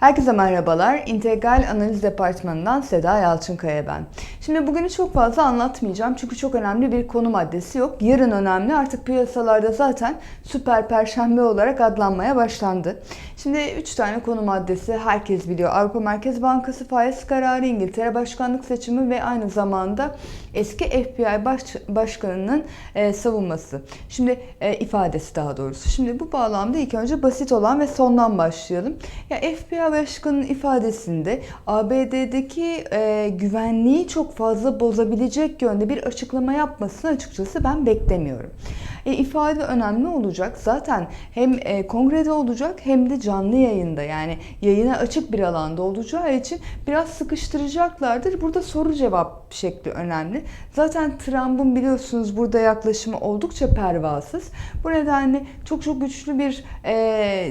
Herkese merhabalar. İntegral Analiz Departmanı'ndan Seda Yalçınkaya ben. Şimdi bugünü çok fazla anlatmayacağım çünkü çok önemli bir konu maddesi yok. Yarın önemli artık piyasalarda zaten süper perşembe olarak adlanmaya başlandı. Şimdi 3 tane konu maddesi herkes biliyor. Avrupa Merkez Bankası faiz kararı, İngiltere Başkanlık seçimi ve aynı zamanda eski FBI baş, başkanının e, savunması. Şimdi e, ifadesi daha doğrusu. Şimdi bu bağlamda ilk önce basit olan ve sondan başlayalım. Ya FBI Başkanı'nın ifadesinde ABD'deki e, güvenliği çok fazla bozabilecek yönde bir açıklama yapmasını açıkçası ben beklemiyorum. E, ifade önemli olacak. Zaten hem e, kongrede olacak hem de canlı yayında yani yayına açık bir alanda olacağı için biraz sıkıştıracaklardır. Burada soru cevap şekli önemli. Zaten Trump'ın biliyorsunuz burada yaklaşımı oldukça pervasız. Bu nedenle çok çok güçlü bir e,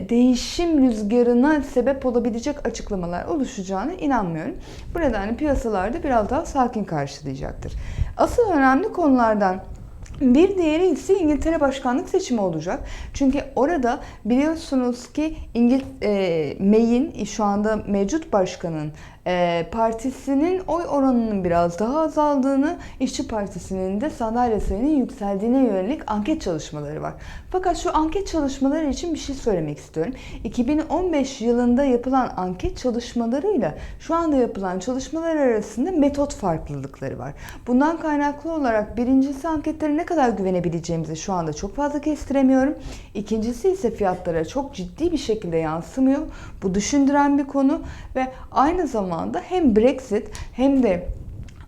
değişim rüzgarına sebep olabilecek açıklamalar oluşacağına inanmıyorum. Bu nedenle piyasalarda biraz daha sakin karşılayacaktır. Asıl önemli konulardan bir diğeri ise İngiltere başkanlık seçimi olacak. Çünkü orada biliyorsunuz ki İngil e, May'in şu anda mevcut başkanın partisinin oy oranının biraz daha azaldığını, İşçi Partisi'nin de sandalye sayının yükseldiğine yönelik anket çalışmaları var. Fakat şu anket çalışmaları için bir şey söylemek istiyorum. 2015 yılında yapılan anket çalışmalarıyla şu anda yapılan çalışmalar arasında metot farklılıkları var. Bundan kaynaklı olarak birincisi anketlere ne kadar güvenebileceğimizi şu anda çok fazla kestiremiyorum. İkincisi ise fiyatlara çok ciddi bir şekilde yansımıyor. Bu düşündüren bir konu ve aynı zamanda hem Brexit hem de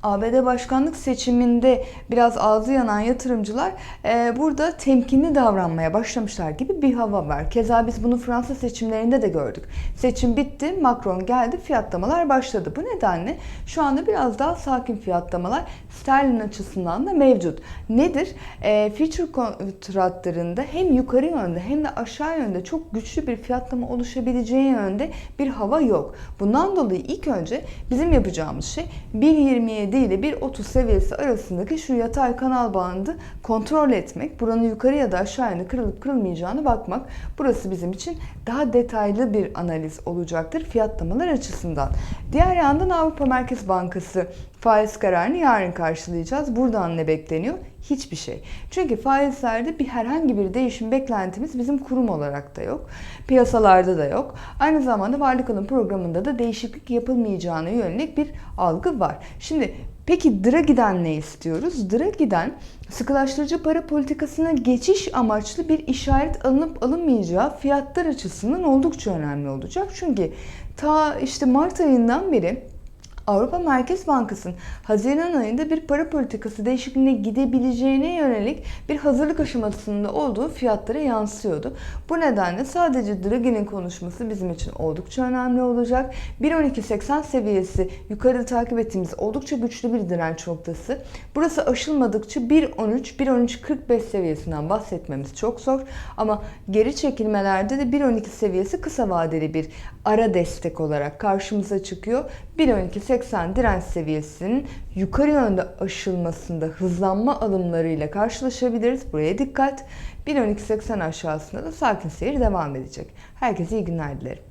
ABD başkanlık seçiminde biraz ağzı yanan yatırımcılar e, burada temkinli davranmaya başlamışlar gibi bir hava var. Keza biz bunu Fransa seçimlerinde de gördük. Seçim bitti, Macron geldi, fiyatlamalar başladı. Bu nedenle şu anda biraz daha sakin fiyatlamalar sterlin açısından da mevcut. Nedir? E, future kontratlarında hem yukarı yönde hem de aşağı yönde çok güçlü bir fiyatlama oluşabileceği yönde bir hava yok. Bundan dolayı ilk önce bizim yapacağımız şey 1.27 ile 1.30 seviyesi arasındaki şu yatay kanal bandı kontrol etmek. Buranın yukarı ya da aşağı yönde kırılıp kırılmayacağını bakmak. Burası bizim için daha detaylı bir analiz olacaktır fiyatlamalar açısından. Diğer yandan Avrupa Merkez Bankası faiz kararını yarın karşılayacağız. Buradan ne bekleniyor? Hiçbir şey. Çünkü faizlerde bir herhangi bir değişim beklentimiz bizim kurum olarak da yok. Piyasalarda da yok. Aynı zamanda varlık alım programında da değişiklik yapılmayacağına yönelik bir algı var. Şimdi Peki Draghi'den ne istiyoruz? Draghi'den sıkılaştırıcı para politikasına geçiş amaçlı bir işaret alınıp alınmayacağı fiyatlar açısından oldukça önemli olacak. Çünkü ta işte Mart ayından beri Avrupa Merkez Bankası'nın Haziran ayında bir para politikası değişikliğine gidebileceğine yönelik bir hazırlık aşamasında olduğu fiyatlara yansıyordu. Bu nedenle sadece Draghi'nin konuşması bizim için oldukça önemli olacak. 1.12.80 seviyesi yukarıda takip ettiğimiz oldukça güçlü bir direnç noktası. Burası aşılmadıkça 1.13, 1.13.45 seviyesinden bahsetmemiz çok zor. Ama geri çekilmelerde de 1.12 seviyesi kısa vadeli bir ara destek olarak karşımıza çıkıyor. 1.12.80 direnç seviyesinin yukarı yönde aşılmasında hızlanma alımlarıyla karşılaşabiliriz. Buraya dikkat. 1.12.80 aşağısında da sakin seyir devam edecek. Herkese iyi günler dilerim.